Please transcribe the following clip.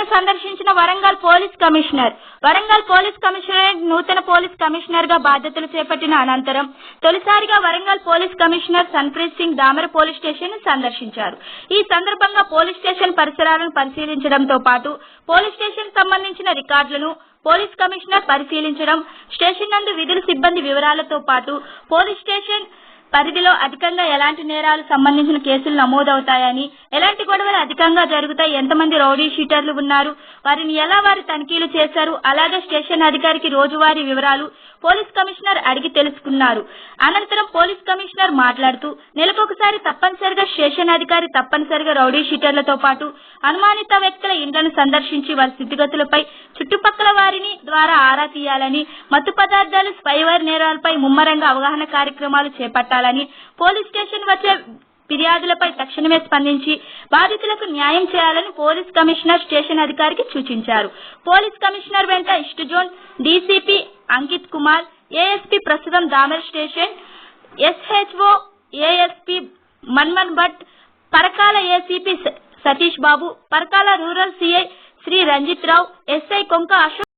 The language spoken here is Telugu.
విధులను సందర్శించిన Warangal police commissioner. Warangal police commissionerate నూతన పోలీస్ కమిషనర్గా బాధ్యతలు చేపట్టిన అనంతరం తొలిసారిగా Warangal police commissioner Sanpreet Singh Damara police station సందర్శించారు. ఈ సందర్భంగా పోలీస్ స్టేషన్ పరిసరాలను పరిశీలించడంతో పాటు పోలీస్ స్టేషన్ సంబంధించిన రికార్డులను పోలీస్ కమిషనర్ పరిశీలించడం స్టేషన్ నందు విధుల సిబ్బంది వివరాలతో పాటు పోలీస్ స్టేషన్ పరిధిలో అధికంగా ఎలాంటి నేరాలు సంబంధించిన కేసులు నమోదవుతాయని ఎలాంటి గొడవలు అధికంగా జరుగుతాయి ఎంతమంది రౌడీ షీటర్లు ఉన్నారు వారిని ఎలా వారి తనిఖీలు చేశారు అలాగే స్టేషన్ అధికారికి రోజువారీ వివరాలు పోలీస్ కమిషనర్ అడిగి తెలుసుకున్నారు. అనంతరం పోలీస్ కమిషనర్ మాట్లాడుతూ నెలకొకసారి తప్పనిసరిగా స్టేషన్ అధికారి తప్పనిసరిగా రౌడీ షీటర్లతో పాటు అనుమానిత వ్యక్తుల ఇండ్లను సందర్శించి వారి స్థితిగతులపై చుట్టుపక్కల వారిని ద్వారా ఆరా తీయాలని మత్తు పదార్థాలు స్పైవర్ నేరాలపై ముమ్మరంగా అవగాహన కార్యక్రమాలు చేపట్టాలని పోలీస్ స్టేషన్ వచ్చే ఫిర్యాదులపై తక్షణమే స్పందించి బాధితులకు న్యాయం చేయాలని పోలీస్ కమిషనర్ స్టేషన్ అధికారికి సూచించారు. పోలీస్ కమిషనర్ వెంట east zone DCP Ankit Kumar ASP ప్రస్తుతం Damar station SHO ASP Manman Bhat Parakala ACP Satish Babu Parakala rural CI Shri Ranjith Rao SI Konka Ashok